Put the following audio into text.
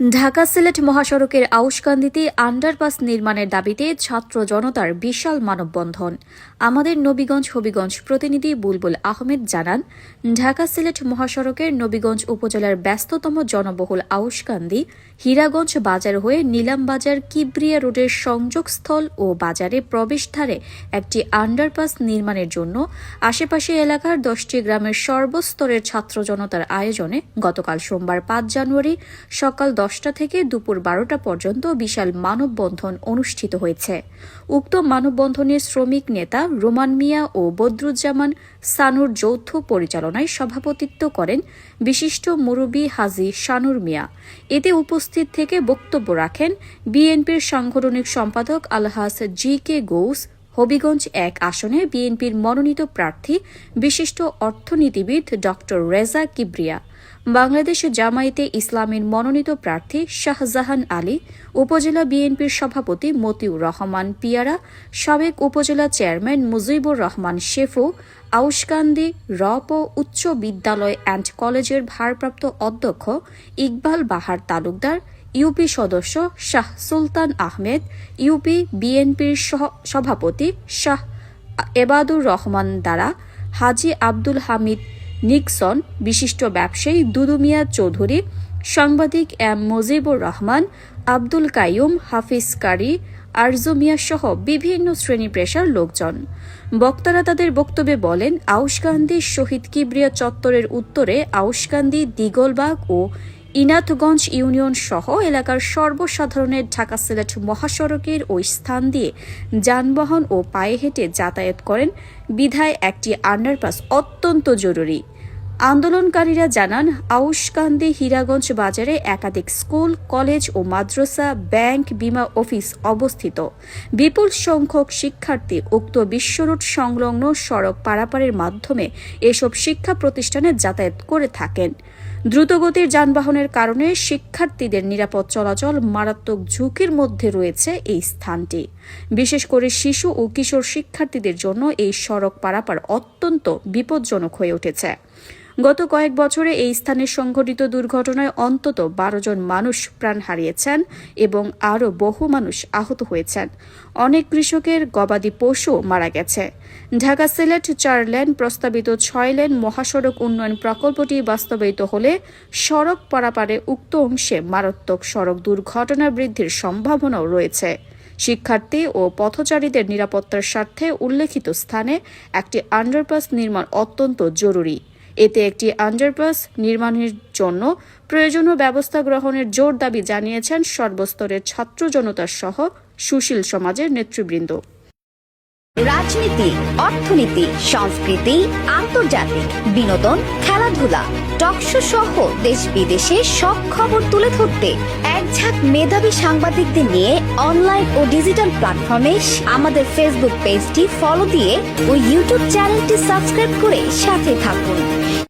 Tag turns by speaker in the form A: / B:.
A: ঢাকা সিলেট মহাসড়কের আউশকান্দিতে আন্ডারপাস নির্মাণের দাবিতে ছাত্র জনতার বিশাল মানববন্ধন। আমাদের নবীগঞ্জ, হবিগঞ্জ প্রতিনিধি বুলবুল আহমেদ জানান, ঢাকা সিলেট মহাসড়কের নবীগঞ্জ উপজেলার ব্যস্ততম জনবহুল আউশকান্দি, হীরাগঞ্জ বাজার হয়ে নিলামবাজার কিবরিয়া রোডের সংযোগস্থল ও বাজারে প্রবেশদ্বারে একটি আন্ডারপাস নির্মাণের জন্য আশেপাশে এলাকার দশটি গ্রামের সর্বস্তরের ছাত্র জনতার আয়োজনে গতকাল সোমবার পাঁচ জানুয়ারি সকাল দশটা থেকে দুপুর বারোটা পর্যন্ত বিশাল মানববন্ধন অনুষ্ঠিত হয়েছে। উক্ত মানববন্ধনে শ্রমিক নেতা রোমান মিয়া ও বদরুজ্জামান সানুর যৌথ পরিচালনায় সভাপতিত্ব করেন বিশিষ্ট মুরব্বী হাজি শানুর মিয়া। এতে উপস্থিত থেকে বক্তব্য রাখেন বিএনপির সাংগঠনিক সম্পাদক আলহাস জি কে গৌস, হবিগঞ্জ এক আসনে বিএনপির মনোনীত প্রার্থী, বিশিষ্ট অর্থনীতিবিদ ড রেজা কিবরিয়া। বাংলাদেশ জামায়াতে ইসলামের মনোনীত প্রার্থী শাহজাহান আলী, উপজেলা বিএনপির সভাপতি মতিউর রহমান পিয়ারা, সাবেক উপজেলা চেয়ারম্যান মুজিবুর রহমান শেফু আউসকান্দি রপ উচ্চ বিদ্যালয় অ্যান্ড কলেজের ভারপ্রাপ্ত অধ্যক্ষ ইকবাল বাহার তালুকদার, ইউপি সদস্য শাহ সুলতান আহমেদ, ইউপি বিএনপির সভাপতি শাহ এবাদুর রহমান দ্বারা, হাজি আব্দুল হামিদ নিক্সন, বিশিষ্ট ব্যবসায়ী দুদুমিয়া চৌধুরী, সাংবাদিক এম মুজিবুর রহমান, আব্দুল কাইয়ুম, হাফিজ কারি, আরজুমিয়া সহ বিভিন্ন শ্রেণি পেশার লোকজন। বক্তারা তাদের বক্তব্যে বলেন আউশকান্দি শহীদ কিবরিয়া চত্বরের উত্তরে আউশকান্দি দিগলবাগ ও ইনাথগঞ্জ ইউনিয়ন সহ এলাকার সর্বসাধারণের ঢাকা সিলেট মহাসড়কের ওই স্থান দিয়ে যানবাহন ও পায়ে হেঁটে যাতায়াত করেন বিধায় একটি আন্ডারপাস অত্যন্ত জরুরি। আন্দোলনকারীরা জানান, আউশকান্দি হীরাগঞ্জ বাজারে একাধিক স্কুল, কলেজ ও মাদ্রাসা, ব্যাংক, বিমা অফিস অবস্থিত। বিপুল সংখ্যক শিক্ষার্থী উক্ত বিশ্বরোড সংলগ্ন সড়ক পারাপারের মাধ্যমে এসব শিক্ষা প্রতিষ্ঠানে যাতায়াত করে থাকেন। দ্রুতগতির যানবাহনের কারণে শিক্ষার্থীদের নিরাপদ চলাচল মারাত্মক ঝুঁকির মধ্যে রয়েছে এই স্থানটি। বিশেষ করে শিশু ও কিশোর শিক্ষার্থীদের জন্য এই সড়ক পারাপার অত্যন্ত বিপজ্জনক হয়ে উঠেছে। গত কয়েক বছরে এই স্থানে সংঘটিত দুর্ঘটনায় অন্তত বারো জন মানুষ প্রাণ হারিয়েছেন এবং আরও বহু মানুষ আহত হয়েছেন। অনেক কৃষকের গবাদি পশু মারা গেছে। ঢাকা সিলেট চার লেন প্রস্তাবিত ছয় লেন মহাসড়ক উন্নয়ন প্রকল্পটি বাস্তবায়িত হলে সড়ক পারাপারে উক্ত অংশে মারাত্মক সড়ক দুর্ঘটনা বৃদ্ধির সম্ভাবনাও রয়েছে। শিক্ষার্থী ও পথচারীদের নিরাপত্তার স্বার্থে উল্লেখিত স্থানে একটি আন্ডারপাস নির্মাণ অত্যন্ত জরুরি। এতে একটি আন্ডারপাস নির্মাণের জন্য প্রয়োজনীয় ব্যবস্থা গ্রহণের জোর দাবি জানিয়েছেন সর্বস্তরের ছাত্র জনতা সহ সুশীল সমাজের নেতৃবৃন্দ।
B: রাজনীতি, অর্থনীতি, সংস্কৃতি, আন্তর্জাতিক, বিনোদন, খেলাধুলা টকশো সহ দেশ বিদেশে সব খবর তুলে ধরতে এক ঝাঁক মেধাবী সাংবাদিকদের নিয়ে অনলাইন ও ডিজিটাল প্ল্যাটফর্মে আমাদের ফেসবুক পেজটি ফলো দিয়ে ও ইউটিউব চ্যানেলটি সাবস্ক্রাইব করে সাথে থাকুন।